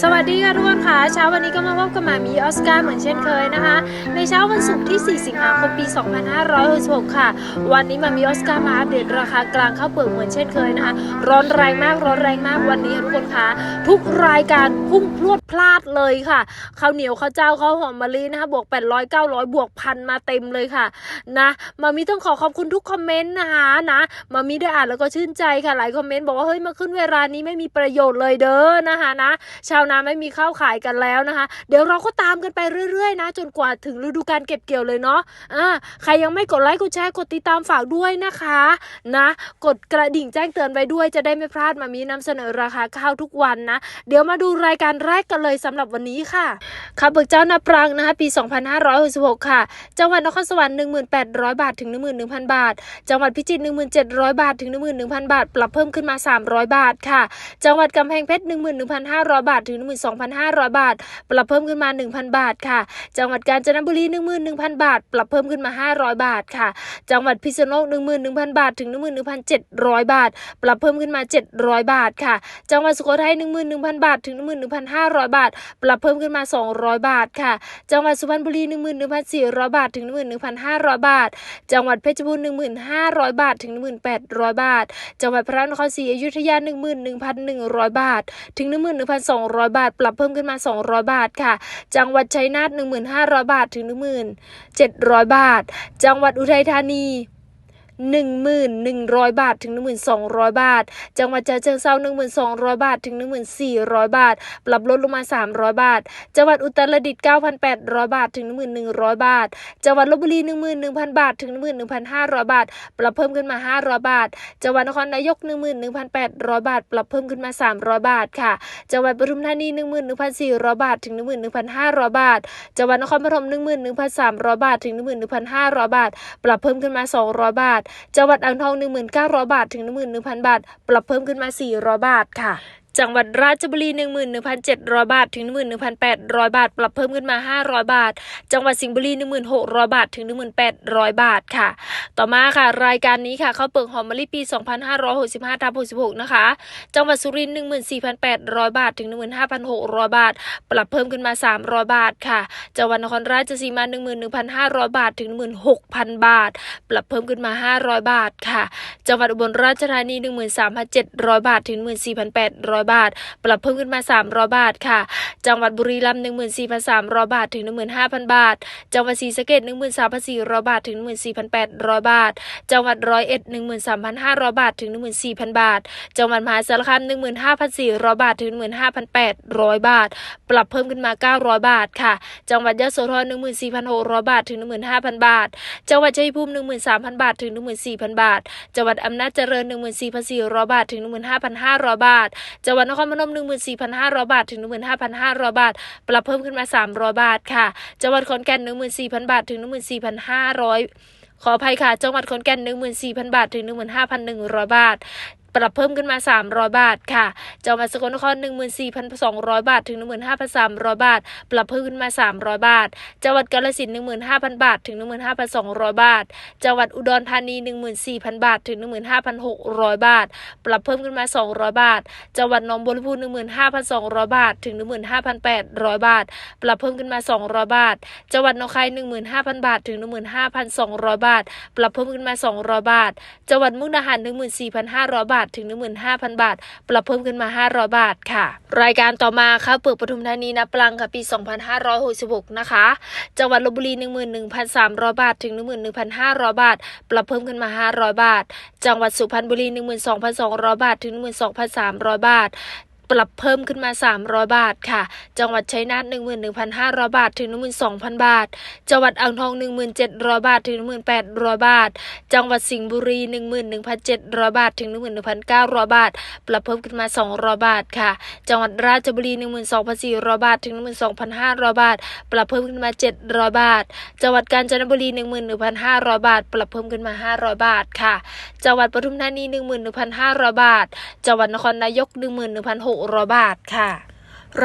สวัสดีค่ะทุกคนค่ะเช้าวันนี้ก็มาพบกับมามีออสการ์เหมือนเช่นเคยนะคะ ในเช้าวันศุกร์ที่ 4 สิงหาคมปี 2566 ค่ะ วันนี้มามีออสการ์มาอัปเดตราคากลางข้าวเปลือกเหมือนเช่นเคยนะคะ ร้อนแรงมากร้อนแรงมากวันนี้ทุกคนค่ะทุกรายการพุ่งพรวดพลาดเลยค่ะข้าวเหนียวข้าวเจ้าข้าวหอมมะลินะคะบวก 800 900 บวกพันมาเต็มเลยค่ะนะมามีต้องขอขอบคุณทุกคอมเมนต์นะคะนะมามีได้อ่านแล้วก็ชื่นใจค่ะหลายคอมเมนต์บอกว่าเฮ้ยมาขึ้นเวลานี้ไม่มีประโยชน์เลยเด้อนะคะนะชาวนาไม่มีข้าวขายกันแล้วนะคะ เดี๋ยวเราก็ตามกันไปเรื่อยๆนะ จนกว่าถึงฤดูการเก็บเกี่ยวเลยเนาะอ่าใครยังไม่กดไลค์กดแชร์กดติดตามฝากด้วยนะคะนะกดกระดิ่งแจ้งเตือนไว้ด้วยจะได้ไม่พลาดมามีนำเสนอราคาข้าวทุกวันนะ เดี๋ยวมาดูรายการแรกกันเลยสำหรับวันนี้ค่ะข้าวเบิกเจ้านาปรังนะคะปี 2566 ค่ะ จังหวัดนครสวรรค์1,800 บาทถึง 11,000 บาท จังหวัดพิจิตร1,700 บาทถึง 11,000 บาท ปรับเพิ่มขึ้นมา 300 บาทค่ะ จังหวัดกำแพงเพชร11,500 บาทถึงึง 12,500 บาท ปรับเพิ่มขึ้นมา 1,000 บาทค่ะ จังหวัดกาญจนบุรี 11,000 บาท ปรับเพิ่มขึ้นมา 500 บาทค่ะ จังหวัดพิษณุโลก11,000 บาท ถึง 11,700 บาท ปรับเพิ่มขึ้นมา 700 บาทค่ะ จังหวัดสุโขทัย11,000 บาท ถึง 11,500 บาท ปรับเพิ่มขึ้นมา 200 บาทค่ะ จังหวัดสุพรรณบุรี 11,400 บาท ถึง 11,500 บาท จังหวัดเพชรบูรณ์1,500 บาท ถึง 1,800 บาท จังหวัดพระนครศรีอยุธยา 11,100 บาท ถึง 11,200บาท ปรับเพิ่มขึ้นมา 200 บาทค่ะ จังหวัดชัยนาท1,500บาท ถึง 1,700 บาท จังหวัดอุทัยธานี 1,100 บาทถึง 1,200 บาท จังหวัดฉะเชิงเทรา1,200 บาทถึง 1,400 บาท ปรับลดลงมา 300 บาท จังหวัดอุตรดิตถ์9,800 บาทถึง 1,100 บาท จังหวัดลบบุรี 11,000 บาทถึง 11,500 บาท ปรับเพิ่มขึ้นมา 500 บาท จังหวัดนครนายก 11,800 บาท ปรับเพิ่มขึ้นมา 300 บาทค่ะ จังหวัดปทุมธานี 11,400 บาทถึง 11,500 บาท จังหวัดนครปฐม11,300 บาทถึง 11,500 บาท ปรับเพิ่มขึ้นมา 200 บาทจังหวัดอ่างทอง 1900 บาท ถึง 11,000 บาท ปรับเพิ่มขึ้นมา 400 บาทค่ะ จังหวัดราชบุรี 11,700 บาท ถึง 11,800 บาท ปรับเพิ่มขึ้นมา 500 บาท จังหวัดสิงห์บุรี 1600 บาท ถึง 1,800 บาทค่ะ ต่อมาค่ะ รายการนี้ค่ะเข้าเปลือกหอมมะลิปี 2565ทับ66 นะคะ จังหวัดสุรินทร์14,800 บาท ถึง 15,600 บาท ปรับเพิ่มขึ้นมา 300 บาทค่ะ จังหวัดนครราชสีมา 11,500 บาท ถึง 16,000 บาท ปรับเพิ่มขึ้นมา 500 บาทค่ะ จังหวัดอุบลราชธานี 13,700 บาท ถึง 14,800บาท ปรับเพิ่มขึ้นมา 300 บาทค่ะ จังหวัดบุรีรัมย์14,300 บาท ถึง 15,000 บาท จังหวัดศรีสะเกษ13,400 บาท ถึง 14,800 บาท จังหวัดร้อยเอ็ด13,500 บาท ถึง 14,000 บาท จังหวัดมหาสารคาม15,400 บาท ถึง 15,800 บาท ปรับเพิ่มขึ้นมา 900 บาทค่ะ จังหวัดยะโสธร14,600 บาท ถึง 15,000 บาท จังหวัดชัยภูมิ13,000 บาท ถึง 14,000 บาท จังหวัดอำนาจเจริญ14,400 บาท ถึง 15,500 บาทจัังหวัดนครพนม 14,500 บาท ถึง 15,500 บาท ปรับเพิ่มขึ้นมา 300 บาทค่ะ จังหวัดขอนแก่น 14,000 บาท ถึง 14,500ขออภัยค่ะ จังหวัดขอนแก่น 14,000 บาท ถึง 15,100 บาท ปรับเพิ่มขึ้นมา 300 บาทค่ะ จังหวัดสกลนคร 14,200 บาท ถึง 15,300 บาท ปรับเพิ่มขึ้นมา 300 บาท จังหวัดกาฬสินธุ์15,000 บาท ถึง 15,200 บาท จังหวัดอุดรธานี 14,000 บาท ถึง 15,600 บาท ปรับเพิ่มขึ้นมา 200 บาท จังหวัดหนองบัวลำพู15,200 บาท ถึง 15,800 บาท ปรับเพิ่มขึ้นมา 200 บาท จังหวัดหนองคาย 15,000 บาท ถึง 15,200 บาท ปรับเพิ่มขึ้นมา 200 บาท จังหวัดมุกดาหาร 14,500 บาททถึง 15,000 บาท ปรับเพิ่มขึ้นมา 500 บาทค่ะ รายการต่อมาค่ะเปิดปทุมธานีนับปลังค่ะปี 2566 นะคะ จังหวัดลบบุรี 11,300 บาท ถึง 11,500 บาท ปรับเพิ่มขึ้นมา 500 บาท จังหวัดสุพรรณบุรี 12,200 บาท ถึง 12,300 บาท ปรับเพิ่มขึ้นมา 300 บาทค่ะ จังหวัดชัยนาท11,500 บาท ถึง 12,000 บาท จังหวัดอ่างทอง 17,000บาท ถึง 18,000 บาท จังหวัดสิงห์บุรี 11,700 บาท ถึง 11,900 บาท ปรับเพิ่มขึ้นมา 200 บาทค่ะ จังหวัดราชบุรี 12,400 บาท ถึง 12,500 บาท ปรับเพิ่มขึ้นมา 700 บาท จังหวัดกาญจนบุรี 11,500 บาท ปรับเพิ่มขึ้นมา 500 บาทค่ะ จังหวัดปทุมธานี 11,500 บาท จังหวัดนครนายก 11,600ระบาดค่ะ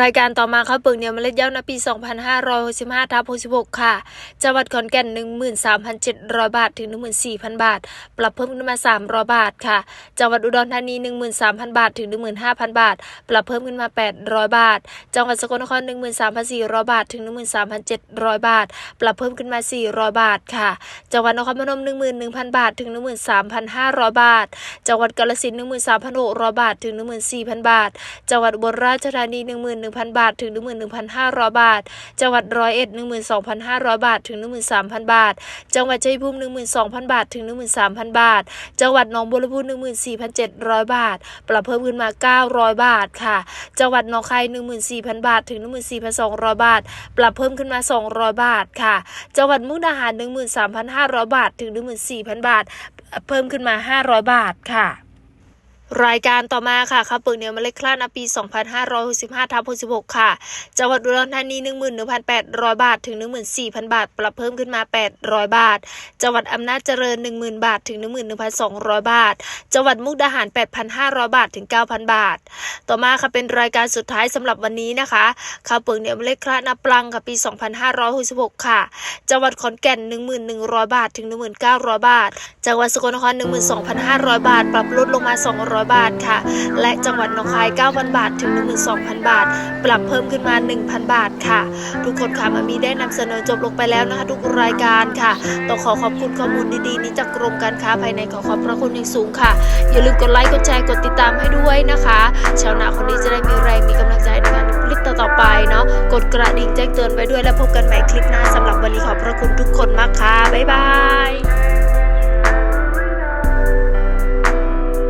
รายการต่อมาข้าวเปลือกเหนียวเมล็ดเย้าณปี 2565ทับ66 ค่ะ จังหวัดขอนแก่น 13,700 บาท ถึง 14,000 บาท ปรับเพิ่มขึ้นมา 300 บาทค่ะ จังหวัดอุดรธานี 13,000 บาท ถึง 15,000 บาท ปรับเพิ่มขึ้นมา 800 บาท จังหวัดสกลนคร 13,400 บาท ถึง 13,700 บาท ปรับเพิ่มขึ้นมา 400 บาทค่ะ จังหวัดนครพนม 11,000 บาท ถึง 13,500 บาท จังหวัดกาฬสินธุ์13,600 บาท ถึง 14,000 บาท จังหวัดอุบลราชธานี11,000 บาท ถึง 11,500 บาท จังหวัดร้อยเอ็ด12,500 บาท ถึง 13,000 บาท จังหวัดชัยภูมิ12,000 บาท ถึง 13,000 บาท จังหวัดหนองบัวลำพู14,700 บาท ปรับเพิ่มขึ้นมา 900 บาทค่ะ จังหวัดหนองคาย14,000 บาท ถึง 14,200 บาท ปรับเพิ่มขึ้นมา 200 บาทค่ะ จังหวัดมุกดาหาร13,500 บาท ถึง 14,000 บาท เพิ่มขึ้นมา 500 บาทค่ะ รายการต่อมาค่ะข้าวเปลือกเหนียวเมล็ดคลาดณปี 2565ทับ66 ค่ะ จังหวัดอุดรธานี 11,800 บาท ถึง 14,000 บาท ปรับเพิ่มขึ้นมา 800 บาท จังหวัดอำนาจเจริญ 10,000 บาท ถึง 11,200 บาท จังหวัดมุกดาหาร 8,500 บาท ถึง 9,000 บาท ต่อมาค่ะ เป็นรายการสุดท้ายสำหรับวันนี้นะคะข้าวเปลือกเหนียวเมล็ดคลาดนปลังค่ะปี 2566 ค่ะ จังหวัดขอนแก่น 11,100 บาท ถึง 1900 บาท จังหวัดสกลนคร 12,500 บาท ปรับลดลงมา 200บาทค่ะ และจังหวัดหนองคาย 9,000 บาท ถึง 12,000 บาท ปรับเพิ่มขึ้นมา 1,000 บาทค่ะ ทุกคนค่ะมามีได้นำเสนอจบลงไปแล้วนะคะ ทุกรายการค่ะ ต้องขอขอบคุณข้อมูลดีๆ นี้จากกรมการค้าภายในขอขอบพระคุณอย่างสูงค่ะ อย่าลืมกดไลค์กดแชร์กดติดตามให้ด้วยนะคะ ชาวนาคนนี้จะได้มีแรงมีกำลังใจในการผลิตต่อๆไปเนาะกดกระดิ่งแจ้งเตือนไว้ด้วยและพบกันใหม่คลิปหน้าสำหรับวันนี้ขอบพระคุณทุกคนมากค่ะ บ๊ายบาย